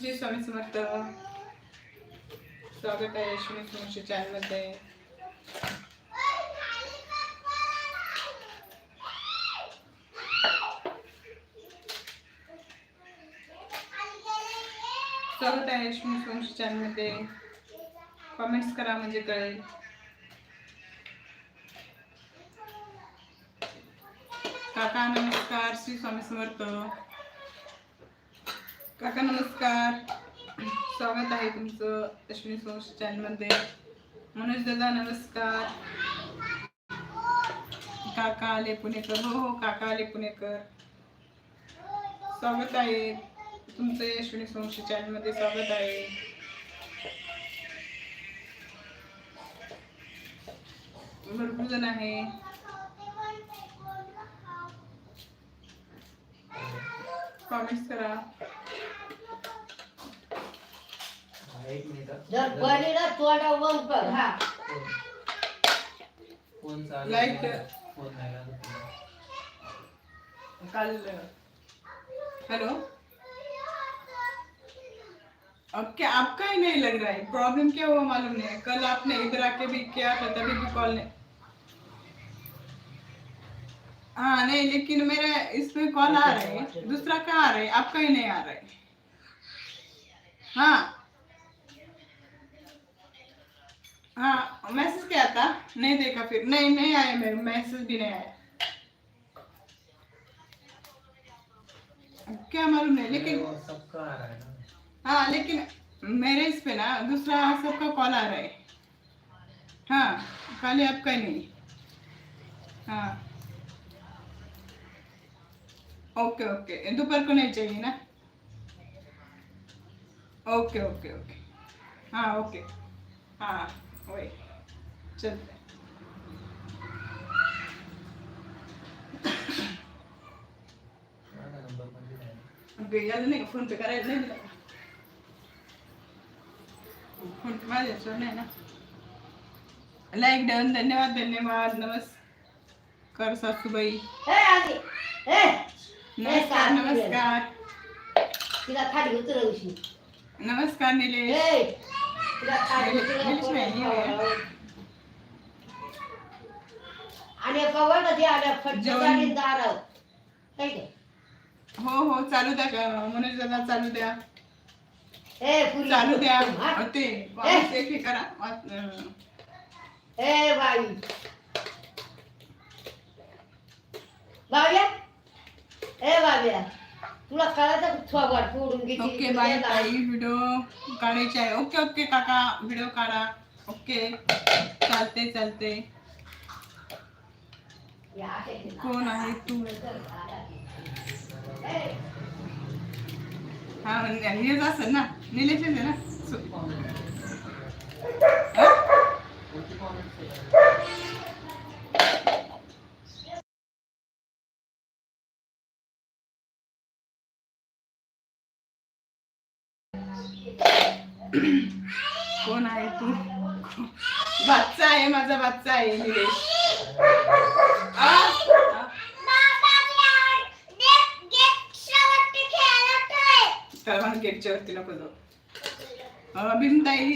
श्री स्वामी समर्थ. स्वागत आहे अश्विनी सोमशी चॅनलमध्ये. स्वागत आहे अश्विनी सोमशी चॅनलमध्ये. कॉमेंट्स करा म्हणजे कळेल. काका नमस्कार. श्री स्वामी समर्थ. काका नमस्कार. स्वागत आहे तुमचं अश्विनी सोमशी चॅनलमध्ये. मनोज दादा नमस्कार. काका आले पुणेकर. हो हो काका आले पुणेकर. स्वागत आहे तुमचं अश्विनी सोमशी चॅनलमध्ये. स्वागत आहे. भरपूर जण आहे. कॉमेंट्स करा. एक मिनिट जर बनीला तोंडा वर कर. हा. फ़ोन चालू Like- फ़ोन नाही लागत कल हेलो? अब क्या आपका ही नहीं लग रहा है? प्रॉब्लम क्या हुआ मालूम नहीं है। कल आपने इधर आके भी किया था तभी भी कॉल नहीं हाँ नहीं लेकिन मेरा इसमें कॉल आ रहा है। दूसरा कहाँ आ रहा है? आपका ही नहीं आ रहा है। हाँ। हाँ मैसेज क्या था? नहीं देखा फिर। नहीं नहीं आया मेरे मैसेज भी नहीं आया। क्या मालूम नहीं लेकिन सबका आ रहा है हाँ लेकिन मेरे इस पे ना दूसरा सबका कॉल आ रहा है। हाँ खाली आपका ही नहीं। हाँ। Okay okay. दोपहर को नहीं चाहिए ना? Okay okay okay. हाँ ओके। हाँ। नाही फोन पे नाही फोन पे माझ्या नाही ना. लाईक डन धन्यवाद धन्यवाद नमस्कार सासूबाई. नमस्कार नमस्कार. नमस्कार निलेश. आणि कवर कधी आल्या. फटकाने काय ते? हो हो चालू द्या का? मनोज दादा चालू द्या. ए पुरी चालू द्या? ते हे करा. ए बाई. बावल्या? ए बावल्या. तुला कळायचं थोबाड फोडून घेतली ओके बाय ताई व्हिडिओ काढायचे आहे. ओके ओके काका व्हिडिओ काढा. ओके चालते चालते. कोण आहे तू? हा निलेश असेल ना? निलेशच आहे ना? सु- हा? कोणती comments आहे? कोण आहे तू? बादचा आहे माझा बादचा आहे निलेश. गेटच्या वरती नको जाऊ. भीमताई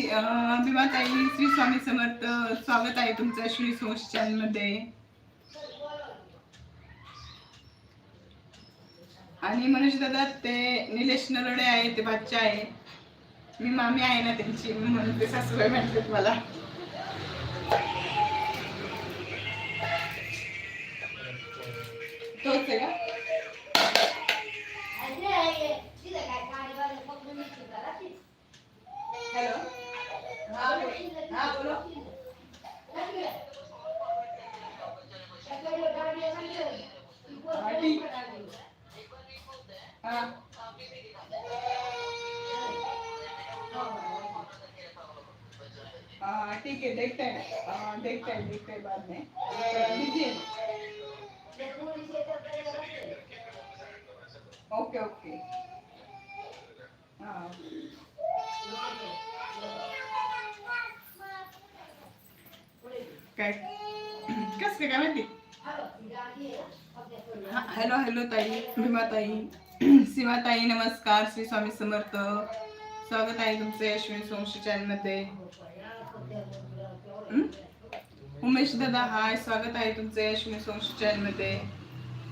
भीमाताई श्री स्वामी समर्थ स्वागत आहे तुमचं श्री सोश चॅनलमध्ये आणि मनोज दादा ते निलेश नरडे आहे ते बादशा आहे. मी मामी आहे ना त्यांची म्हणून ते सासूबाई म्हणतात मला. तोच आहे का? हॅलो? हा बोलो. देखते हैं देखते हैं बाद में। लीजिए। Okay okay. हाँ। हा, ताई। भीमाताई सीमाताई नमस्कार। श्री स्वामी समर्थ। स्वागत आहे तुमचं यशवंत सोमशी चॅनल मध्ये. हं? उमेश दादा हाय स्वागत आहे तुमचं यशवंत सोमशी चॅनलमध्ये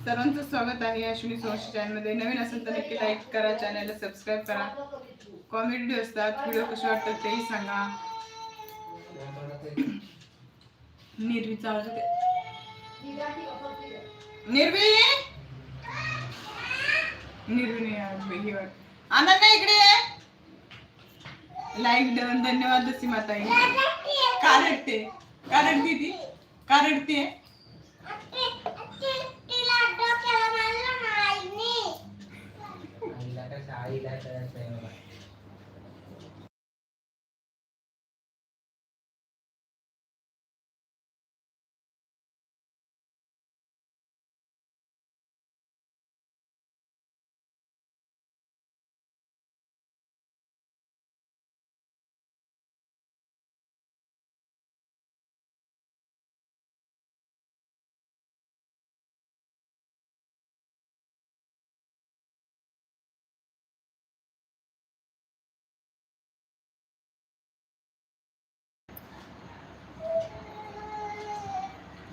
सर्वांचं स्वागत आहे अश्विनी सोमशी चॅनलमध्ये नवीन असेल तर नक्की लाईक करा चॅनलला सबस्क्राईब करा. कॉमेडी असतात व्हिडिओ कसे वाटतात तेही सांगा. निर्वी निर्वी! नाही वाट. अनन्या इकडे. लाईक डन धन्यवाद दसी माताई का रडते का रडते ती? का रडते आईला कसं आईला कळत नाही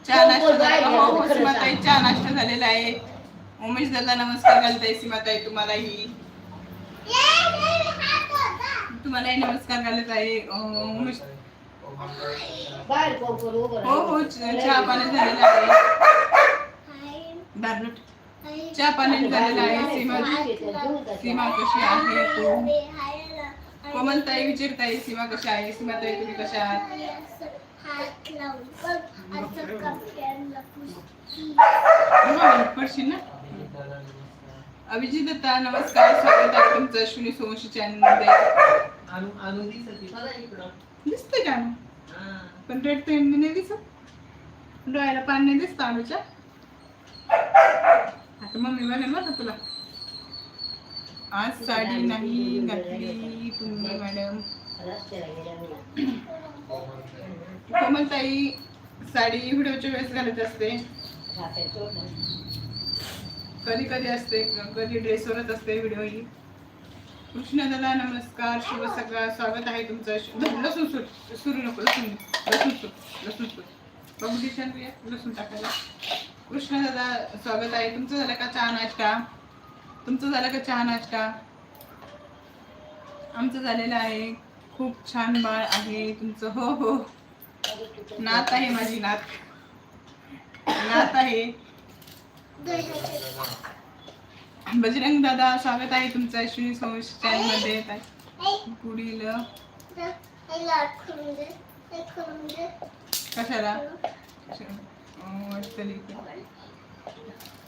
चहा नाश्ता झाला. का? हो हो सीमाताई चहा नाश्ता झालेला आहे. उमेश दादा नमस्कार घालताय सीमाताई तुम्हालाही. तुम्हालाही नमस्कार घालत आहे. अं, उमेश बाहेर उभं हो हो. च- चहा पाणी झालेलं आहे. दारलट चहा पाणी झालेलं आहे सीमा सीमा कशी आहे तू? कोमलताई विचारताई सीमा कशी आहे? सीमाताई तुम्ही कशा आहात? हो, पडशील ना? अभिजित दत्ता नमस्कार स्वागत आहे तुमचं अश्विनी सोमशी चॅनलमध्ये दिसत होती. दिसतंय का. पण रेड पेन नाही दिसत. डोळ्याला पाणी नाही दिसत अनुच्या आता मम्मी बरं का तुला. आज साडी नाही घातली तुम्ही मॅडम. रस्त्याला. कोमलताई साडी व्हिडिओच्या वेळेस घालत असते. कधी कधी असते कधी ड्रेसवरच असते व्हिडिओ ही. कृष्णदादा नमस्कार शुभ सकाळ स्वागत आहे तुमचं. लसूण सुट सुरू नको लसूण लसूण सुट लसूण सुट कॉम्पिटिशन लसूण टाकायला. कृष्णदादा स्वागत आहे. तुमचं झालं का चहा नाश्ता? तुमचं झालं का चहा नाश्ता? आमचं झालेलं आहे. खूप छान बाळ आहे तुमचं. हो हो. नात आहे माझी नात. नात आहे. बजरंग दादा स्वागत आहे तुमचं अश्विनी संश चॅनलमध्ये येत आहे पुढील कशाला?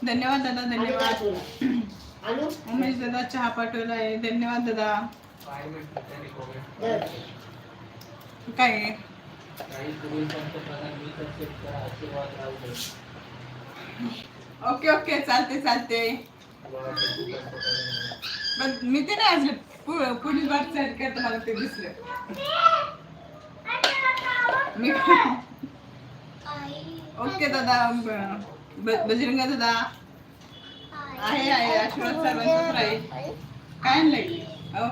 धन्यवाद दादा धन्यवाद. उमेश दादा चहा पाठवला आहे धन्यवाद दादा. काय आहे? काही पूर्वी पंतप्रधान मी तर शेतकरी आशीर्वाद राहू दे. ओके ओके चालते चालते. पण मी ते नाही असले पु- पुढील बार सेट करता मला ते दिसलं. मी ओके दादा. ब- ब- बजरंग दादा. आहे आहे. आशीर्वाद सर्वांचाच राहील काय आणलंय? अहो,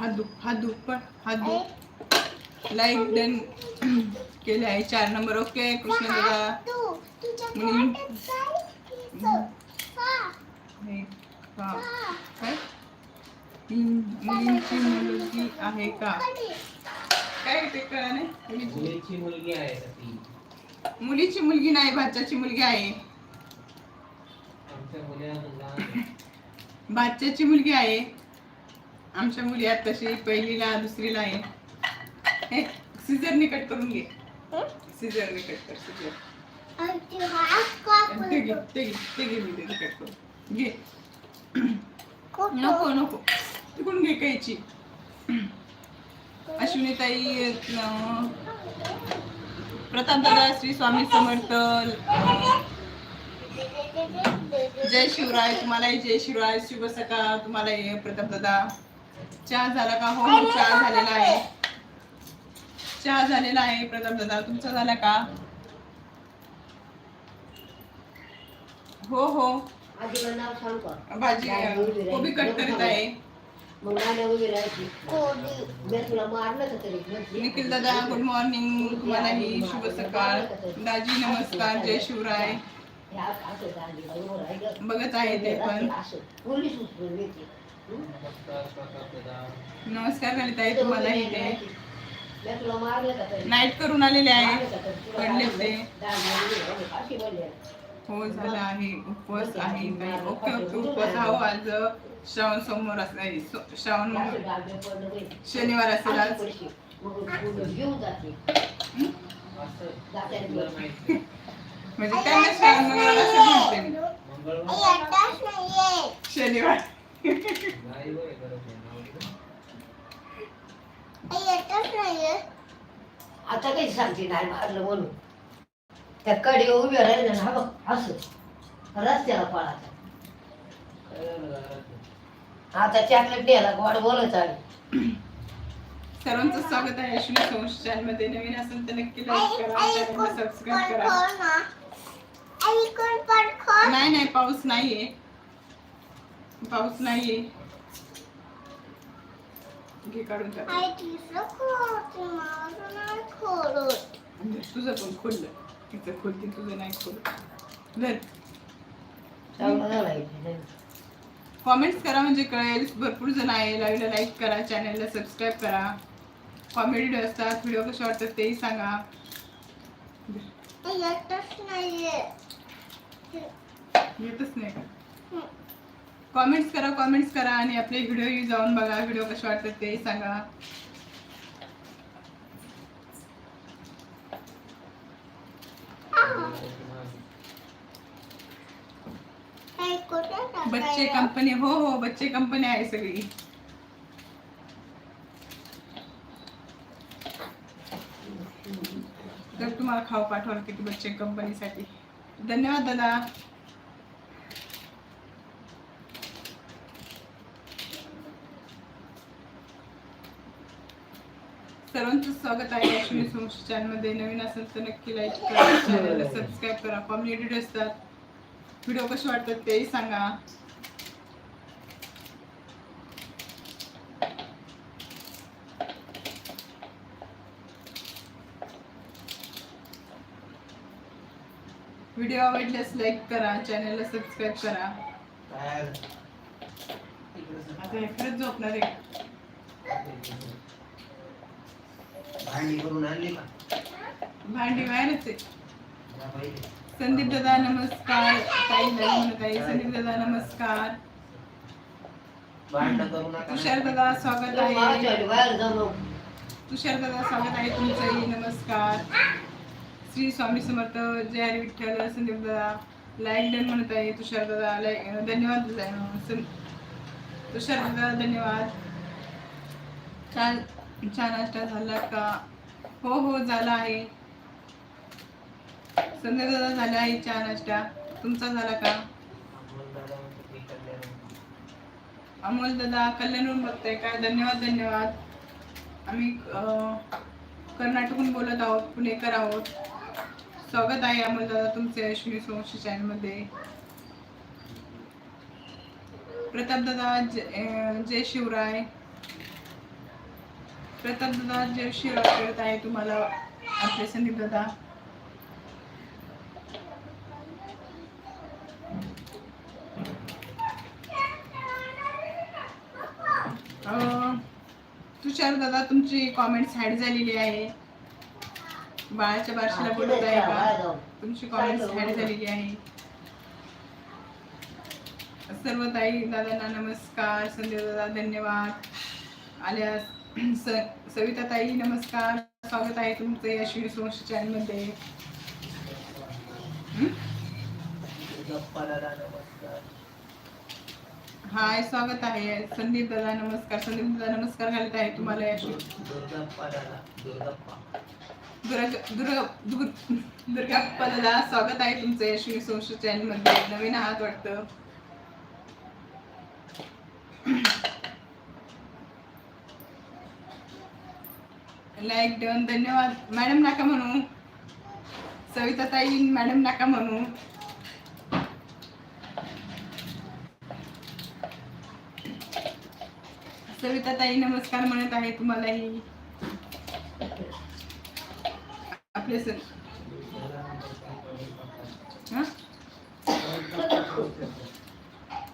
हात दुख हात दुख पण हात दुख लाईक डन केले आहे चार नंबर ओके कृष्ण दादा. काय? तीन मुलींची मुलगी आहे का? काय ते कळा नाही मुलीची- मुलगी आहे मुलीची मुलगी नाही भाच्याची मुलगी आहे. भाच्याची मुलगी आहे. आमच्या मुली आहेत तशी पहिलीला दुसरीला आहे. हे सिजर निकट करून घे. सिजर निकट कर सिजर ते घे ते घे ते घे मी ते निकट करून. घे. नको. नको तिकडून घे कैची अश्विनीताई अं, प्रताप दादा श्री स्वामी समर्थ. जय शिवराय तुम्हालाही जय शिवराय. शुभ सकाळ तुम्हाला प्रताप दादा. चहा झाला का? हो चहा झालेला आहे. चहा झालेला आहे प्रताप दादा. तुमचा झाला का? हो हो. भाजी कोबी कट करत आहे. निखिल दादा गुड मॉर्निंग तुम्हालाही शुभ सकाळ. दाजी नमस्कार. जय शिवराय. बघत आहे ते पण. हं? नमस्कार प्रतापदादा नमस्कार करीताई तुम्हालाही ते मी तुला मारलं का तरी? नाईट करून आलेले आहे पडले मारलं? ते दांडीला उभी राहिली. अशी बोलली. हो झाला आहे उपवास आहे ओके ओके उपवास हा हो, आज श्रावण सोमवार असं सो- श्रावण. शनिवार असेल आज हं? म्हणजे त्यांना श्रावण शनिवार आता काही सांगते? नाही मारलं म्हणून. त्या कडे उभ्या राहिल्या ना बघ असं. रस्त्याला घरात? आता चॉकलेट द्यायला गोड बोलत आली सर्वांचं स्वागत आहे अश्विनी सोश चॅनलमध्ये. नवीन असेल तर नक्की लाईक करा सबस्क्राईब करा. नाही नाही पाऊस नाहीये. पाऊस नाहीये. घे काढून टाक. म्हणजे तुझं पण खोललं. तिचं खोलती तुझं नाही खोल. कॉमेंट्स करा म्हणजे कळेल. भरपूर जण आहे. लाईव्हला लाईक करा चॅनलला सबस्क्राईब करा. कॉमेडी असतात व्हिडिओ कसे वाटतात तेही सांगा. येतच नाही का? कॉमेंट्स करा कॉमेंट्स करा आणि आपले व्हिडिओ जाऊन बघा. व्हिडिओ कसे वाटतात ते सांगा. बच्चे कंपनी हो हो बच्चे कंपनी आहे सगळी. तर तुम्हाला खाऊ पाठवाल किती बच्चे कंपनीसाठी धन्यवाद दादा. सर्वांचं स्वागत आहे. अश्विनी सोमशी चॅनलमध्ये नवीन असेल तर नक्की लाईक करा चॅनलला सबस्क्राईब करा. कॉमेडी व्हिडिओ असतात. व्हिडिओ कसे वाटतात तेही सांगा. व्हिडिओ आवडल्यास लाईक करा चॅनलला सबस्क्राईब करा. आता हे झोपणार आहे. भांडी करून आणली का? भांडी बाहेरच आहे. जा बाई. संदीप दादा नमस्कार. ताई ताई म्हणत आहे संदीप दादा नमस्कार. भांडण करू नका. तुषार दादा स्वागत आहे. तुषार दादा स्वागत आहे तुमचंही नमस्कार. श्री स्वामी समर्थ. जय हरी विठ्ठल संदीप दादा लाईक डन म्हणत आहे. तुषार दादा लाईक धन्यवाद सं- तुषार दादा धन्यवाद. छान छान नाश्ता झाला का? हो हो झाला आहे. संध्या दादा झाला आहे चहा नाश्ता. तुमचा झाला का? दादा अमोल दादा कल्याणहून बघताय काय धन्यवाद धन्यवाद. आम्ही कर्नाटकहून बोलत आहोत पुणेकर आहोत. स्वागत आहे अमोल दादा तुमचे अश्विनी सोमशी चॅनलमध्ये. प्रताप दादा जय शिवराय. प्रताप दादा जय शिवराय करत आहे तुम्हाला आपले संदीप दादा. तुषार दादा तुमची कॉमेंट्स हॅड झालेली आहे. बाळाच्या बारशीला बोलत आहे का. तुमची कॉमेंट्स हॅड झालेली आहे. सर्व ताई दादांना नमस्कार. संजय दादा धन्यवाद. आल्यास स- सविता ताई नमस्कार. स्वागत आहे तुमचं या श्री सोमशी चॅनलमध्ये. हाय स्वागत आहे. संदीप दादा नमस्कार. संदीप दादा नमस्कार घालत आहे तुम्हाला या श्री दुर्ग दुर्गा दुर्गाप्पा दादा स्वागत आहे तुमचं या श्री सोशल चॅनलमध्ये नवीन आहात वाटतं. लाईक देऊन धन्यवाद. मॅडम नका म्हणू. सविताताई मॅडम नका म्हणू. सविताताई नमस्कार म्हणत आहे तुम्हालाही. आपले सर.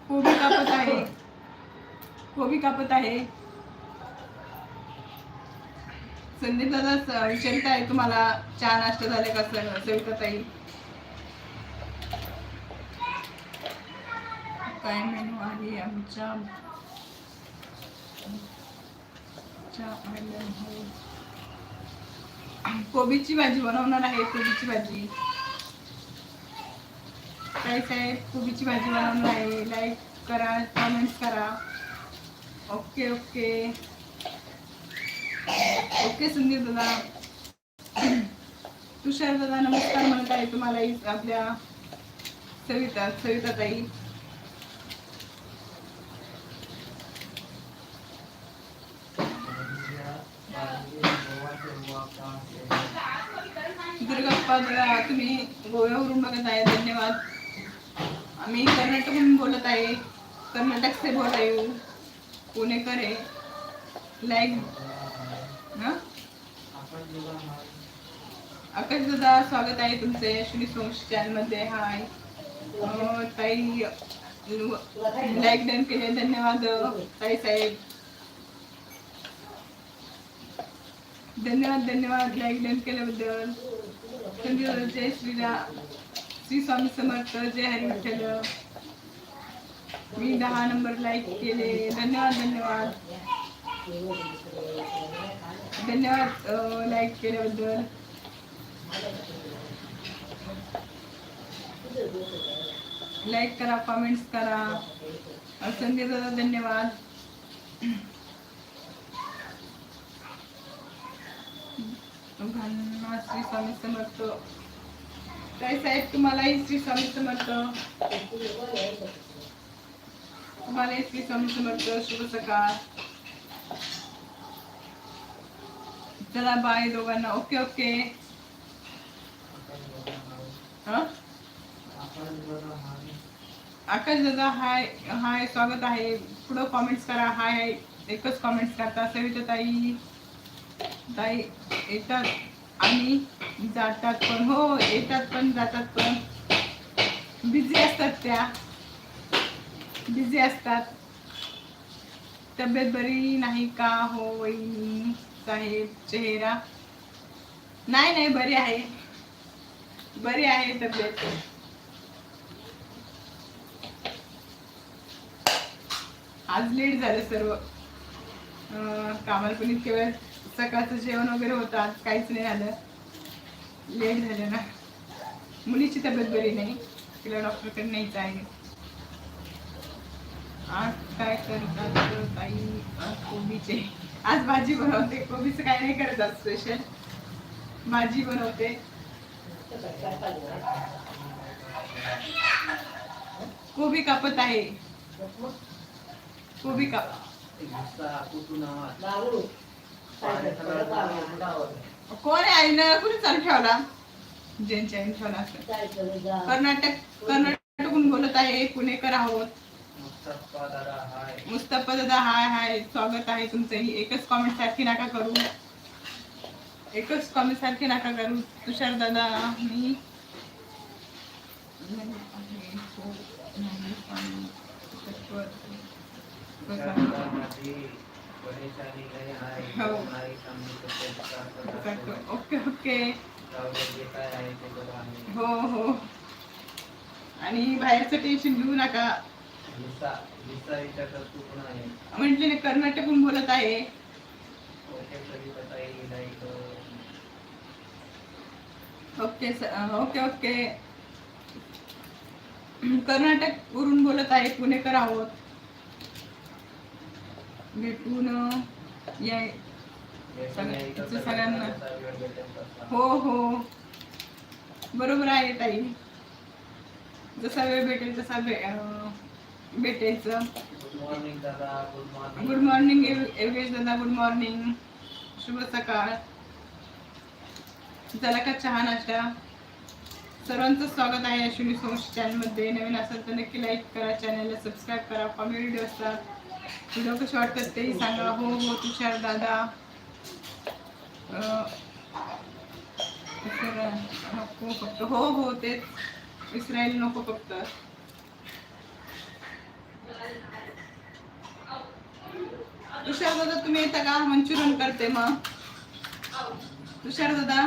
कोबी कापत आहे. कोबी कापत आहे. संदीप दादा विचारित आहे तुम्हाला चहा नाश्ता झाले का सर सविता ताई काय मेनू आहे आमच्या? कोबीची भाजी बनवणार आहे कोबीची भाजी. काय साहेब कोबीची भाजी बनवणार आहे? लाईक करा कमेंट्स करा. ओके ओके ओके संदीप दादा तुषार दादा नमस्कार म्हणत आहे तुम्हाला आपल्या सविता सविता ताई दुर्गप्पा दादा तुम्ही गोव्यावरून बघत आहे. धन्यवाद. आम्ही कर्नाटकहून बोलत आहे. कर्नाटक से बोल रही पुणेकर आहे. लाईक आकाश दादा स्वागत आहे तुमचे अश्विनी सोमश चॅनलमध्ये. हाय ताई लाईक डन केले. धन्यवाद ताई साहेब. धन्यवाद धन्यवाद लाईक डन केल्याबद्दल. संजय जय श्रीराम श्री स्वामी समर्थ जय हरी विठ्ठल मी दहा नंबर लाईक केले. धन्यवाद धन्यवाद. धन्यवाद लाईक केल्याबद्दल. लाईक करा कमेंट्स करा. असंख्य दादा धन्यवाद श्री स्वामी समर्थ. काय साहेब तुम्हालाही श्री स्वामी समर्थ? तुम्हालाही श्री स्वामी समर्थ. शुभ सकाळ. चला बाय दोघांना. ओके ओके हा आकाश दादा हाय हाय स्वागत आहे. पुढं कॉमेंट्स करा. हाय हाय एकच कॉमेंट्स करता. सविता ताई. ताई येतात आणि जातात पण. हो येतात पण जातात पण. बिझी असतात त्या. बिझी असतात. तब्येत बरी नाही का? हो वहिनी. आहे चेहरा. नाही नाही बरी आहे. बरी आहे तब्येत. आज लेट झालं सर्व. कामाला पण इतके वेळ सकाळचं जेवण वगैरे होतं आज काहीच नाही झालं. लेट झालं ना. मुलीची तब्येत बरी नाही. तिला डॉक्टरकडे न्यायचं आहे. आज काय करतात ताई? कोबीचे. आज भाजी बनवते. कोबीचं काय नाही करत आज स्पेशल भाजी बनवते. कोबी कापत आहे. कोबी काप कोण आहे ना कुणी चालू ठेवला? ज्यांच्या ठेवला कर्नाटक कर्नाटकहून बोलत आहे पुणेकर आहोत. मुस्तफा दादा हाय. हाय स्वागत आहे तुमचंही. एकच कॉमेंट सारखी नका करू. एकच कॉमेंट सारखी नका करू. तुषार दादा मी. ओके ओके हो. हो आणि बाहेरचं टेन्शन घेऊ नका. म्हटले ना कर्नाटकहून बोलत आहे. ओके ओके ओके कर्नाटक वरून बोलत आहे पुणेकर आहोत. भेटून या सगळ्यांना. हो हो. बरोबर आहे ताई. जसा वेळ भेटेल तसा भेटायचं. गुड मॉर्निंग एवरेज दादा. गुड मॉर्निंग शुभ सकाळ. झाला का चहा नाश्ता? सर्वांचं स्वागत आहे अश्विनी सोंश चॅनलमध्ये नवीन असेल तर नक्की लाईक करा चॅनलला सबस्क्राईब करा कॉमेडी व्हिडिओ असतात व्हिडिओ कसे वाटतात तेही सांगा. हो हो तुषार दादा. नको फक्त. हो हो तेच. इस्रायल नको फक्त. तुषार दादा तुम्ही येता का? मंचुरियन करते मग. तुषार दादा.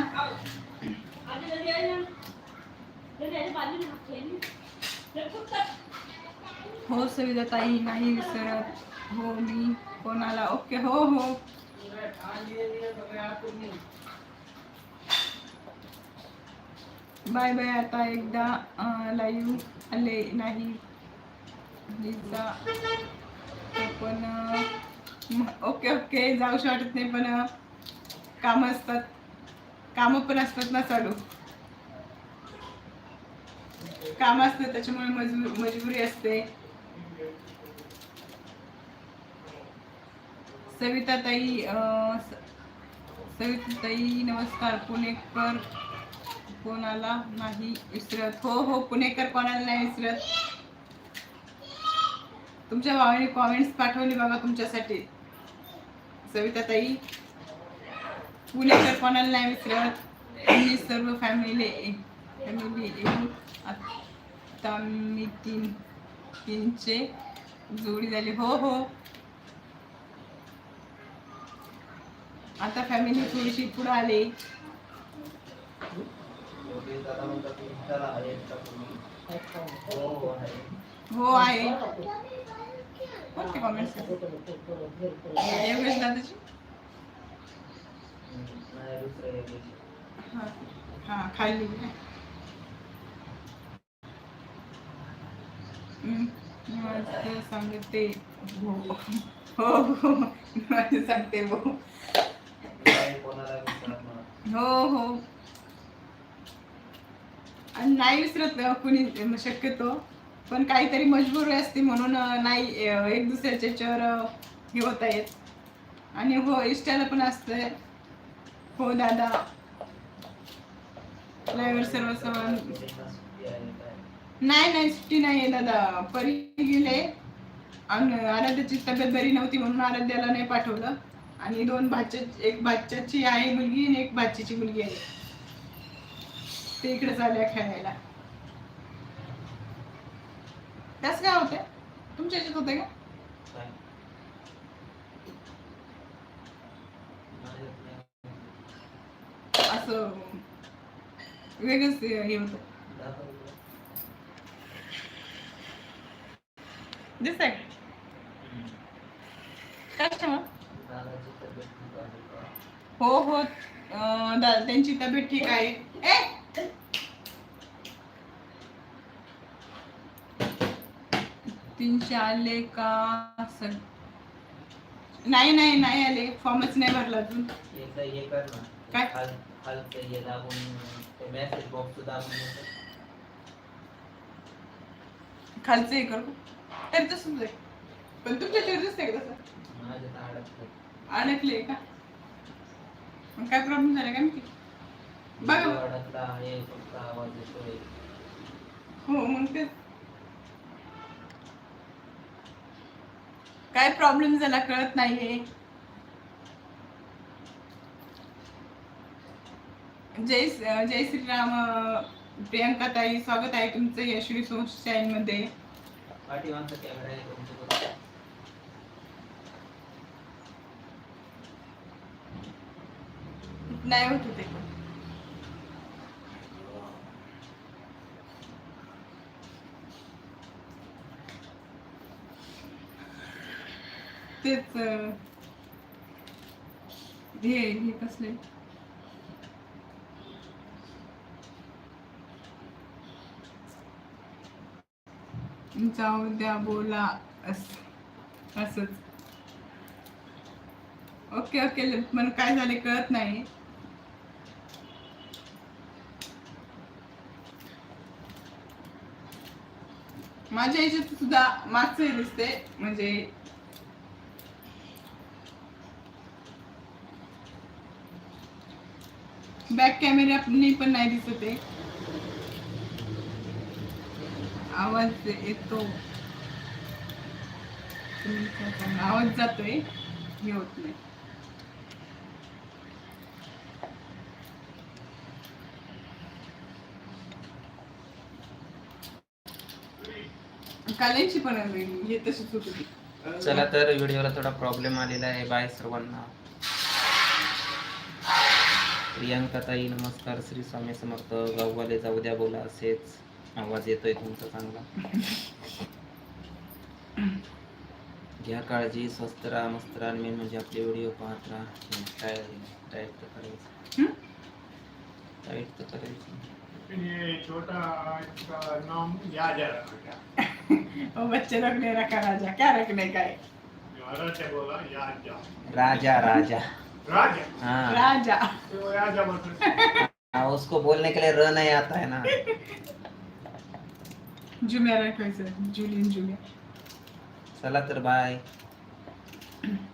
हो सविता ताई नाही विसरत. हो मी कोणाला? ओके हो हो. Bye bye. आता एकदा लाईव्ह आले नाही. पण ओके ओके जाऊशी वाटत नाही पण काम कामं असतात. कामं पण असतात ना चालू. काम असतं त्याच्यामुळे मजबू मजबुरी असते. सविता ताई सविता ताई नमस्कार. पुणेकर कोणाला नाही विसरत. हो हो पुणेकर कोणाला नाही विसरत. तुमच्या भावाने कॉमेंट्स पाठवली बघा तुमच्यासाठी. सविता ताई पुणेकर कोणाला नाही विसरत. आम्ही सर्व फॅमिली फॅमिली आता मी तीन तीनचे जोडी झाली. हो हो. आता फॅमिली थोडीशी पुढे आले. हो आहे. कोणते कॉमेंट्स हा हा खाली माझं सांगते हो हो सांगते हो हो हो आणि नाही विसरत कुणी शक्यतो पण काहीतरी मजबुरी असते म्हणून नाही एक दुसऱ्याच्या याच्यावर अं, हे होता येत. आणि हो इष्टाला पण असतंय हो दादा. ड्रायव्हर सर्व समान नाही नाही सुट्टी नाही आहे दादा. परी गेले. आणि आराध्याची तब्येत बरी नव्हती म्हणून आराध्याला नाही पाठवलं. आणि दोन भाच्या एक भाच्याची आहे मुलगी आणि एक भाचीची मुलगी आहे. ते इकडे चालल्या खेळायला. त्याच काय होते तुमच्या याच्यात होते का? असं वेगळंच हे होत. दिसत आहे हो हो. त्यांची तब्येत ठीक आहे. ए! तीनशे आले का सग नाही नाही नाही आले. फॉर्मच नाही भरला अजून. काय? खाल खालचं हे दाबून ते मेसेज बॉक्स दाबून येतं. खालचं करू. तरी तसंच आहे. पण तुमच्या का तसं? माझ्या तर अडकलं. का? मग काय प्रॉब्लेम झाला काय माहिती बघा. आहे हो मग ते काय प्रॉब्लेम झाला कळत नाहीये. जय जय श्रीराम प्रियंका ताई स्वागत आहे तुमचं यशवी चॅनलमध्ये नाही होत होते तेच हे हे कसले जाऊ द्या बोला असच. ओके ओके मला काय झाले कळत नाही. माझ्या याच्यात सुद्धा मागचं दिसते म्हणजे बॅक कॅमेऱ्याने पण नाही दिसत आहे. आवाज येतो. आवाज जातोय. हे होत नाही. कालेंची पण हे तशीच होती. चला तर व्हिडिओला थोडा प्रॉब्लेम आलेला आहे बाय सर्वांना. प्रियांका ताई नमस्कार. श्री स्वामी समर्थ. गाववाले जाऊ द्या बोला असेच आवाज येतोय तुमचा चांगला. घ्या काळजी स्वस्त राहा मस्त राहा मेन म्हणजे आपले व्हिडिओ पाहत राहा. काय टाईप तर करायचं? टाईप तर करायचं. ये छोटा इसका नाम याद रखा ओ बच्चे रखने रखा राजा? क्या रखने का है? राजा राजा. राजा। हाँ। राजा। तो राजा मतलब हाँ, उसको बोलने के लिए र नहीं आता है ना। जुमेरा कैसे? जूलियन जूलियन चला तर बाय